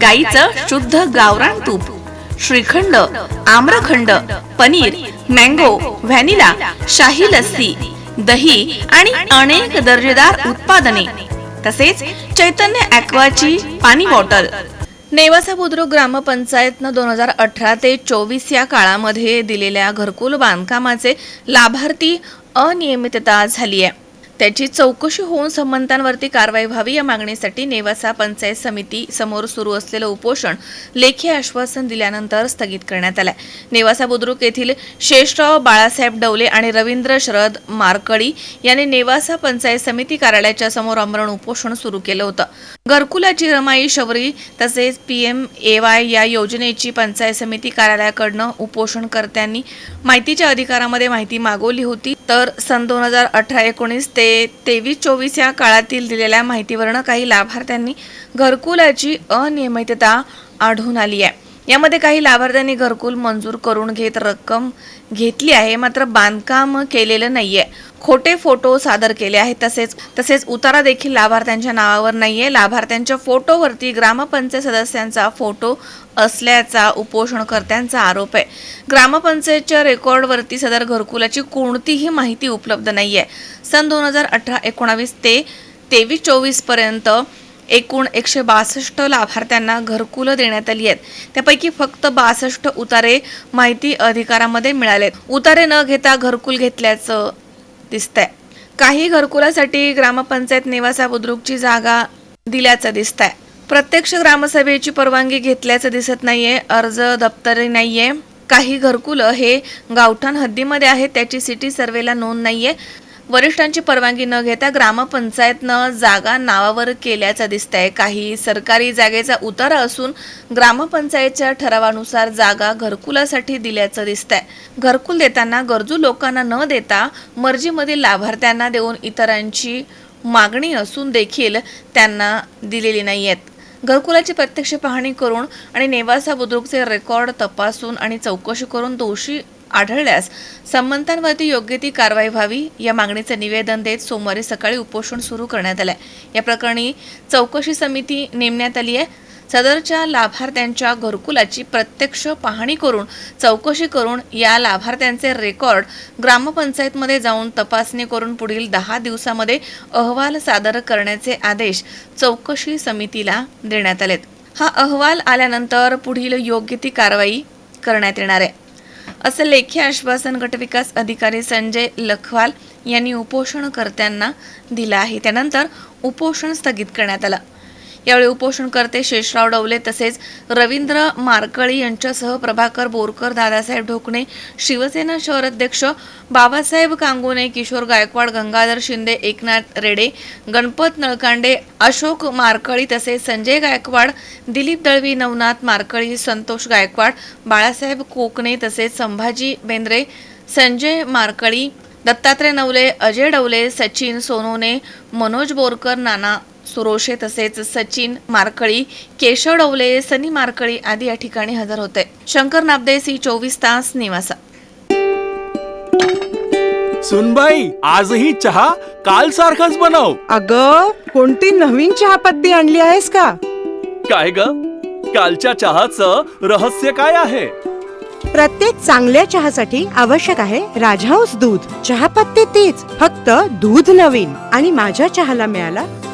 गाईचं शुद्ध गावरान तूप श्रीखंड आम्रखंड पनीर मँगो व्हॅनिला शाही लस्सी दही आणि अनेक दर्जेदार उत्पादने. तसेच चैतन्य ॲक्वाची पाणी बॉटल. नेवासा बुद्रुक ग्रामपंचायतनं दोन हजार अठरा ते चोवीस या काळामध्ये दिलेल्या घरकुल बांधकामाचे लाभार्थी अनियमितता झाली आहे त्याची चौकशी होऊन संबंधांवरती कारवाई व्हावी या मागणीसाठी नेवासा पंचायत समिती समोर सुरू असलेलं उपोषण लेखी आश्वासन दिल्यानंतर स्थगित करण्यात आलंय. नेवासा बुद्रुक येथील शेषराव बाळासाहेब डवले आणि रवींद्र शरद मारकडी यांनी नेवासा पंचायत समिती कार्यालयाच्या समोर आमरण उपोषण सुरू केलं होतं. घरकुलाची रमाई शबरी तसेच पीएम ए वाय या योजनेची पंचायत समिती कार्यालयाकडनं उपोषणकर्त्यांनी माहितीच्या अधिकारामध्ये माहिती मागवली होती. तर सन दोन हजार अठरा एकोणीस ते तेवीस चोवीस या काळातील दिलेल्या माहितीवरनं काही लाभार्थ्यांनी घरकुलाची अनियमितता आढळून आली आहे. यामध्ये काही लाभार्थ्यांनी घरकुल मंजूर करून घेत रक्कम घेतली आहे. मात्र बांधकाम केलेलं नाहीये. खोटे फोटो सादर केले आहेत. तसेच तसेच उतारा देखील लाभार्थ्यांच्या नावावर नाहीये. लाभार्थ्यांच्या फोटोवरती ग्रामपंचायत सदस्यांचा फोटो असल्याचा उपोषणकर्त्यांचा आरोप आहे. ग्रामपंचायतच्या रेकॉर्डवरती सदर घरकुलाची कोणतीही माहिती उपलब्ध नाहीये. सन दोन हजार अठरा एकोणावीस ते तेवीस चोवीसपर्यंत एकूण एकशे बासष्ट लाभार्थ्यांना घरकुलं देण्यात आली आहेत. त्यापैकी फक्त बासष्ट उतारे माहिती अधिकारामध्ये मिळालेत उतारे न घेता घरकुल घेतल्याचं दिसतंय. काही घरकुलासाठी ग्रामपंचायत निवासा बुद्रुकची जागा दिल्याचं दिसतंय. प्रत्यक्ष ग्रामसभेची परवानगी घेतल्याचं दिसत नाहीये अर्ज दप्तरी नाहीये. काही घरकुलं हे गावठाण हद्दीमध्ये आहेत त्याची सिटी सर्वेला नोंद नाहीये. वरिष्ठांची परवानगी न घेता ग्रामपंचायतनं जागा नावावर केल्याचं दिसतंय. काही सरकारी जागेचा उतारा असून ग्रामपंचायतच्या ठरावानुसार जागा घरकुलासाठी दिल्याचं दिसतंय. घरकुल देताना गरजू लोकांना न देता मर्जीमधील लाभार्थ्यांना देऊन इतरांची मागणी असून देखील त्यांना दिलेली नाही आहेत घरकुलाची प्रत्यक्ष पाहणी करून आणि नेवासा बुद्रुकचे रेकॉर्ड तपासून आणि चौकशी करून दोषी आढळल्यास संबंधांवरती योग्य ती कारवाई व्हावी या मागणीचे निवेदन देत सोमवारी सकाळी उपोषण सुरू करण्यात आलंय. या प्रकरणी चौकशी समिती नेमण्यात आली आहे. सदरच्या लाभार्थ्यांच्या घरकुलाची प्रत्यक्ष पाहणी करून चौकशी करून या लाभार्थ्यांचे रेकॉर्ड ग्रामपंचायतमध्ये जाऊन तपासणी करून पुढील दहा दिवसामध्ये अहवाल सादर करण्याचे आदेश चौकशी समितीला देण्यात आलेत. हा अहवाल आल्यानंतर पुढील योग्य ती कारवाई करण्यात येणार आहे. असं लेखी आश्वासन गटविकास अधिकारी संजय लखवाल यांनी उपोषणकर्त्यांना दिलं आहे. त्यानंतर उपोषण स्थगित करण्यात आलं. यावेळी उपोषणकर्ते शेषराव डवले तसेच रवींद्र मारकळी यांच्यासह प्रभाकर बोरकर दादासाहेब ढोकणे शिवसेना शहर अध्यक्ष बाबासाहेब कांगोने किशोर गायकवाड गंगाधर शिंदे एकनाथ रेडे गणपत नळकांडे अशोक मारकळी तसेच संजय गायकवाड दिलीप दळवी नवनाथ मारकळी संतोष गायकवाड बाळासाहेब कोकणे तसेच संभाजी बेंद्रे संजय मारकळी दत्तात्रय नवले अजय डवले सचिन सोनोने मनोज बोरकर नाना सुरोशे तसेच सचिन मारकळी केशव डवले सनी मारकळी आदी या ठिकाणी हजर होते. शंकर नाबदे सी चोवीस तास निवासा. सुनबाई आजही चहा काल सारखाच बनव. अग कोणती नवीन चहापत्ती आणली आहेस का? काय ग? कालच्या चहाचं रहस्य काय आहे? प्रत्येक चांगल्या चहासाठी आवश्यक आहे राजहंस दूध. चहापत्ती तीच फक्त दूध नवीन. आणि माझ्या चहाला मिळाला